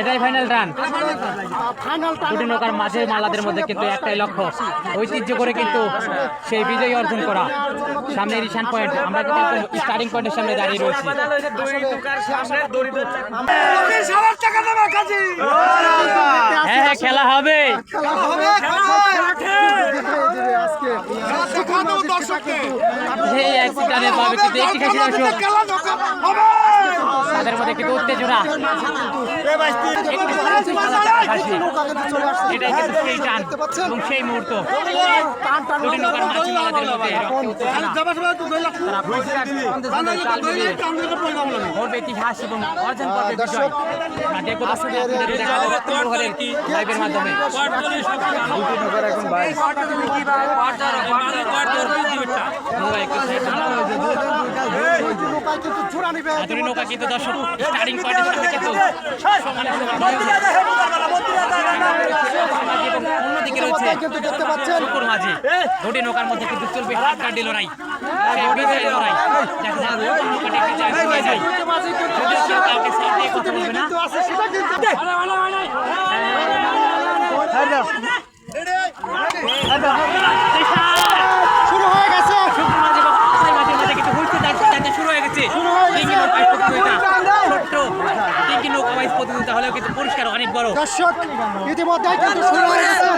এটাই final run দুটি নৌকার মাঝে মালাদের মধ্যে কিন্তু একটাই লক্ষ্য ঐতিহ্য করে কিন্তু সেই বিজয় অর্জন করা। সামনে রিশান পয়েন্ট আমরা কিন্তু স্টার্টিং পয়েন্টের সামনে দাঁড়িয়ে রয়েছি। হ্যাঁ হ্যাঁ খেলা হবে সেই অ্যাক্সিডেন্টে পাবে কিন্তু একটি খাসি দর্শক তাদের মধ্যে কিন্তু উত্তেজনা এটাই কিন্তু সেই টান এবং সেই মুহূর্ত। ইতিহাস এবং অর্জন দেখব মাধ্যমে। নৌকা কিন্তু দর্শক স্টার্টিং পয়েন্টের সামনে কিন্তু অন্যদিকে রয়েছে শুকুর মাঝি দুটি নৌকার মধ্যে কিন্তু চলবে হাড্ডাড্ডি লড়াই বিজয় লড়াই বিজয় হয়ে যায় যদিও কেউ কাউকে সাইড দিয়ে কথা বলবে না শুরু হয়ে গেছে শুকুর মাঝি এবং আসাই মাঝির মধ্যে কিন্তু হুইসেল দাঁড় দাঁড়াতে শুরু হয়ে গেছে টিঙ্কি নৌকা প্রতিযোগিতা ছোট্ট টিঙ্কি নৌকা ওয়াইজ প্রতিযোগিতা হলেও কিন্তু পরিষ্কার অনেক বড়। দর্শক ইতিমধ্যে কিন্তু শুরু হয়ে গেছে।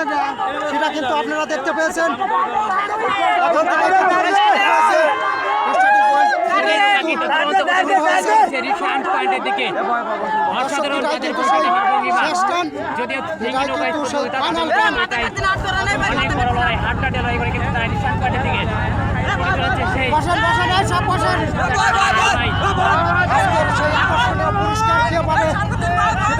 সেটা কিন্তু আপনারা দেখতে পেয়েছেন। এখন থেকে বসেন বসেন সব বসেন লড়াই। আজকের সেই আকর্ষণীয় পুরস্কার কে পাবে সেটা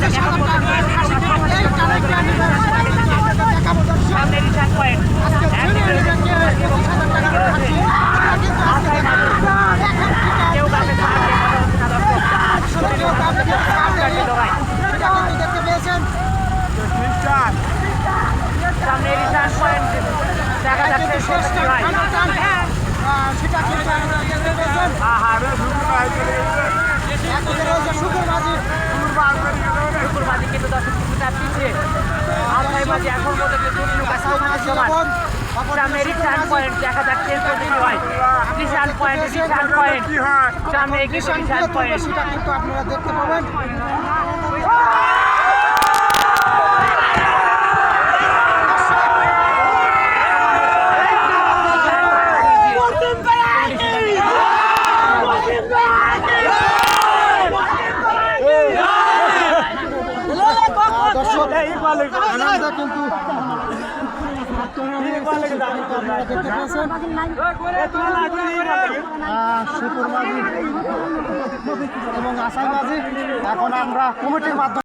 শুকুর মাঝি কিন্তু দর্শক কিছুটা পিছিয়ে আলহাই মাঝি এখন পর্যন্ত দুটি নৌকা সমান। সমান রিশান পয়েন্ট দেখতে পাবেন আহ, দর্শক আনন্দে কিন্তু আপনারা দেখতে পেয়েছেন। শুকুর মাঝি এবং আসাই মাঝি এখন আমরা কমিটির মাধ্যমে